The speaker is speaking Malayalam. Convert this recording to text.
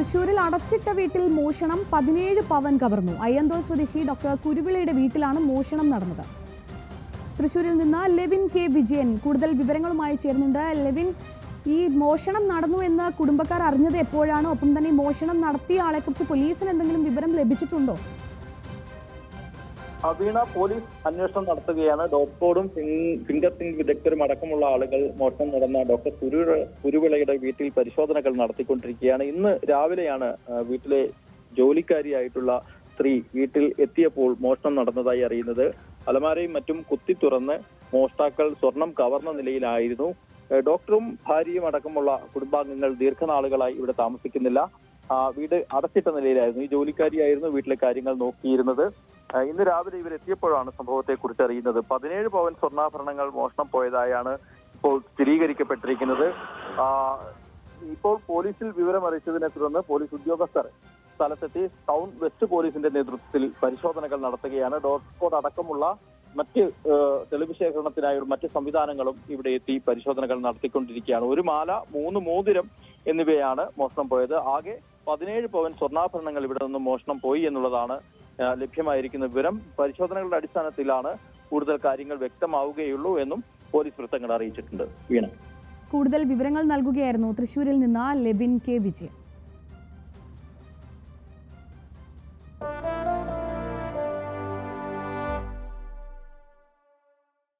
തൃശൂരിൽ അടച്ചിട്ട വീട്ടിൽ മോഷണം പതിനേഴ് പവൻ കവർന്നു. അയ്യന്തോൾ സ്വദേശി ഡോക്ടർ കുരുവിളയുടെ വീട്ടിലാണ് മോഷണം നടന്നത്. തൃശൂരിൽ നിന്ന് ലെവിൻ കെ. വിജയൻ കൂടുതൽ വിവരങ്ങളുമായി ചേർന്നുണ്ട് ലെവിൻ ഈ മോഷണം നടന്നു എന്ന് കുടുംബക്കാർ അറിഞ്ഞത് എപ്പോഴാണ്? ഒപ്പം തന്നെ മോഷണം നടത്തിയ ആളെക്കുറിച്ച് പോലീസിന് എന്തെങ്കിലും വിവരം ലഭിച്ചിട്ടുണ്ടോ? വീണ പോലീസ് അന്വേഷണം നടത്തുകയാണ്. ഡോക്ടറോടും ഫിംഗർ പ്രിന്റ് വിദഗ്ധരും അടക്കമുള്ള ആളുകൾ മോഷണം നടന്ന ഡോക്ടർ കുരു കുരുവിളയുടെ വീട്ടിൽ പരിശോധനകൾ നടത്തിക്കൊണ്ടിരിക്കുകയാണ്. ഇന്ന് രാവിലെയാണ് വീട്ടിലെ ജോലിക്കാരിയായിട്ടുള്ള സ്ത്രീ വീട്ടിൽ എത്തിയപ്പോൾ മോഷണം നടന്നതായി അറിയുന്നത്. അലമാരയും മറ്റും കുത്തി തുറന്ന് മോഷ്ടാക്കൾ സ്വർണം കവർന്ന നിലയിലായിരുന്നു. ഡോക്ടറും ഭാര്യയും അടക്കമുള്ള കുടുംബാംഗങ്ങൾ ദീർഘനാളുകളായി ഇവിടെ താമസിക്കുന്നില്ല. വീട് അടച്ചിട്ട നിലയിലായിരുന്നു. ഈ ജോലിക്കാരിയായിരുന്നു വീട്ടിലെ കാര്യങ്ങൾ നോക്കിയിരുന്നത്. ഇന്ന് രാവിലെ ഇവരെത്തിയപ്പോഴാണ് സംഭവത്തെക്കുറിച്ച് സംഭവത്തെ കുറിച്ച് അറിയുന്നത്. പതിനേഴ് പവൻ സ്വർണാഭരണങ്ങൾ മോഷണം പോയതായാണ് ഇപ്പോൾ സ്ഥിരീകരിക്കപ്പെട്ടിരിക്കുന്നത്. ഇപ്പോൾ പോലീസിൽ വിവരം അറിയിച്ചതിനെ തുടർന്ന് പോലീസ് ഉദ്യോഗസ്ഥർ സ്ഥലത്തെത്തി ടൗൺ വെസ്റ്റ് പോലീസിന്റെ നേതൃത്വത്തിൽ പരിശോധനകൾ നടത്തുകയാണ്. ഡോട്ട് കോഡ് അടക്കമുള്ള മറ്റ് തെളിവ് ശേഖരണത്തിനായുള്ള മറ്റ് സംവിധാനങ്ങളും ഇവിടെ എത്തി പരിശോധനകൾ നടത്തിക്കൊണ്ടിരിക്കുകയാണ്. ഒരു മാല മൂന്ന് മോതിരം എന്നിവയാണ് മോഷണം പോയത്. ആകെ പതിനേഴ് പവൻ സ്വർണാഭരണങ്ങൾ ഇവിടെ നിന്ന് മോഷണം പോയി എന്നുള്ളതാണ് ലഭ്യമായിരിക്കുന്ന വിവരം. പരിശോധനകളുടെ അടിസ്ഥാനത്തിലാണ് കൂടുതൽ കാര്യങ്ങൾ വ്യക്തമാവുകയുള്ളൂ എന്നും പോലീസ് വൃത്തങ്ങൾ അറിയിച്ചിട്ടുണ്ട്. വീണ. കൂടുതൽ വിവരങ്ങൾ നൽകുകയായിരുന്നു തൃശൂരിൽ നിന്ന് ലെബിൻ കെ. വിജയൻ.